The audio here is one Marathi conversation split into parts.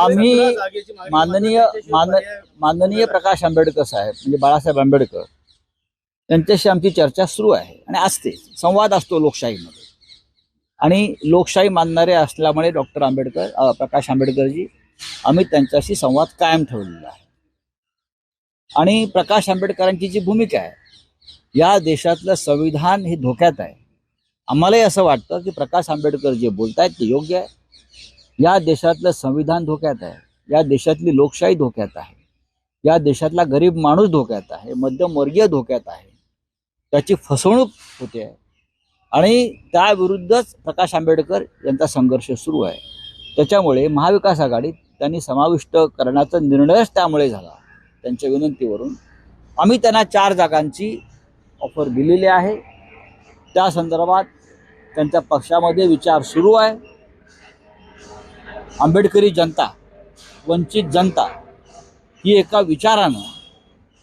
आम्ही माननीय माननीय प्रकाश आंबेडकर साहेब म्हणजे बाळासाहेब आंबेडकर त्यांच्याशी आमची चर्चा सुरू आहे आणि असते. संवाद असतो लोकशाहीमध्ये. आणि लोकशाही मानणारे असल्यामुळे डॉक्टर आंबेडकर प्रकाश आंबेडकरजी आम्ही त्यांच्याशी संवाद कायम ठेवलेला आहे. आणि प्रकाश आंबेडकरांची जी भूमिका आहे या देशातलं संविधान हे धोक्यात आहे. आम्हालाही असं वाटतं की प्रकाश आंबेडकर जे बोलतायत ते योग्य आहे. या देशातलं संविधान धोक्यात आहे. या देशातली लोकशाही धोक्यात आहे. या देशातला गरीब माणूस धोक्यात आहे. मध्यमवर्गीय धोक्यात आहे. त्याची फसवणूक होते आहे. आणि त्याविरुद्धच प्रकाश आंबेडकर यांचा संघर्ष सुरू आहे. त्याच्यामुळे महाविकास आघाडीत त्यांनी समाविष्ट करण्याचा निर्णयच त्यामुळे झाला. त्यांच्या विनंतीवरून आम्ही त्यांना चार जागांची ऑफर दिलेली आहे. त्या संदर्भात त्यांच्या पक्षामध्ये विचार सुरू आहे. आंबेडकरी जनता वंचित जनता ही एका विचारानं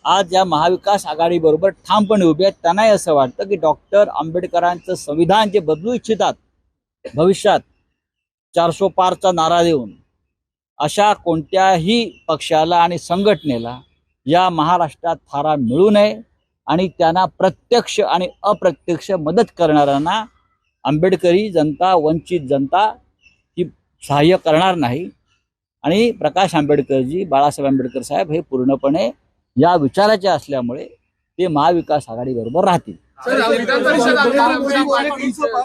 आज या महाविकास आघाडीबरोबर ठामपणे उभी आहेत. त्यांनाही असं वाटतं की डॉक्टर आंबेडकरांचं संविधान जे बदलू इच्छितात भविष्यात चारसो पारचा नारा देऊन अशा कोणत्याही पक्षाला आणि संघटनेला या महाराष्ट्रात थारा मिळू नये. आणि त्यांना प्रत्यक्ष आणि अप्रत्यक्ष मदत करणाऱ्यांना आंबेडकरी जनता वंचित जनता ही सहाय्य करणार नाही. आणि प्रकाश आंबेडकरजी बाळासाहेब आंबेडकर साहेब हे पूर्णपणे या विचाराचे असल्यामुळे ते महाविकास आघाडीबरोबर राहतील. सर विधान परिषद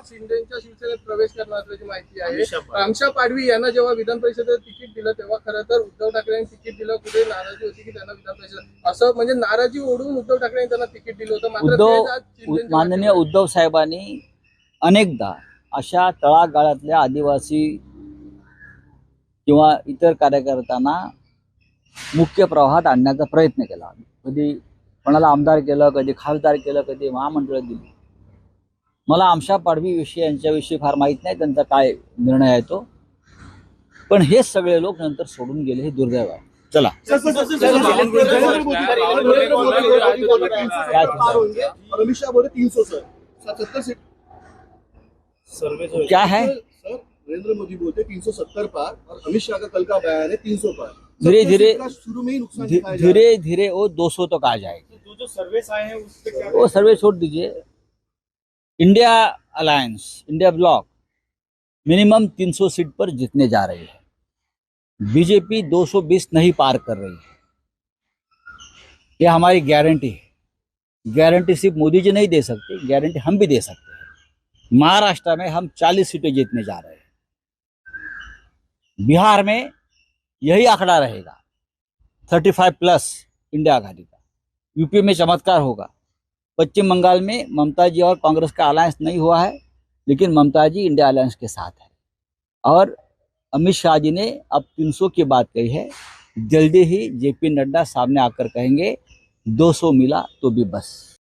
शिंदेच्या शिवसेनेत प्रवेश करणार असल्याची माहिती आहे. अमिषा पाडवी. यांना जेव्हा विधान परिषदेत तिकीट दिलं तेव्हा खरं तर उद्धव ठाकरेंनी तिकीट दिलं. कुठे नाराजी होती की त्यांना विधान परिषद असं म्हणजे नाराजी ओढून उद्धव ठाकरेंनी त्यांना तिकीट दिलं होतं. मात्र उद्धव माननीय उद्धव साहेबांनी अनेकदा अशा तळागाळातल्या आदिवासी किंवा इतर कार्यकर्त्यांना मुख्य प्रवाहात आणण्याचा प्रयत्न केला. कधी कोणाला आमदार केलं कधी खासदार केलं कधी महामंडळ दिली. मला आमशा पाडवीविषयी यांच्याविषयी फार माहीत नाही त्यांचा काय निर्णय आहे तो. पण हेच सगळे लोक नंतर सोडून गेले हे दुर्दैव आहे. चला. क्या है? सर नरेंद्र मोदी बोलते तीन सौ सत्तर पार और अमित शाह का कल का बयान है तीन सौ पार. धीरे- धीरे- शुरू में ही। धीरे धीरे वो 200 तक आ जाएगी। जो जो सर्वेस आए हैं उस पे क्या वो सर्वे छोड़ दीजिए। India alliance India block minimum 300 seat पर जीतने जा रही है। बीजेपी 220 नहीं पार कर रही है। ये हमारी गारंटी है। गारंटी सिर्फ़ मोदी जी नहीं दे सकते गारंटी हम भी दे सकते हैं। महाराष्ट्र में हम 40 सीटें जीतने जा रहे हैं। बिहार में यही आंकड़ा रहेगा। 35 प्लस इंडिया आघाड़ी का। यूपी में चमत्कार होगा। पश्चिम बंगाल में ममता जी और कांग्रेस का अलायंस नहीं हुआ है, लेकिन ममता जी इंडिया अलायंस के साथ है। और अमित शाह जी ने अब 300 की बात कही है, जल्दी ही जेपी नड्डा सामने आकर कहेंगे 200 मिला तो भी बस।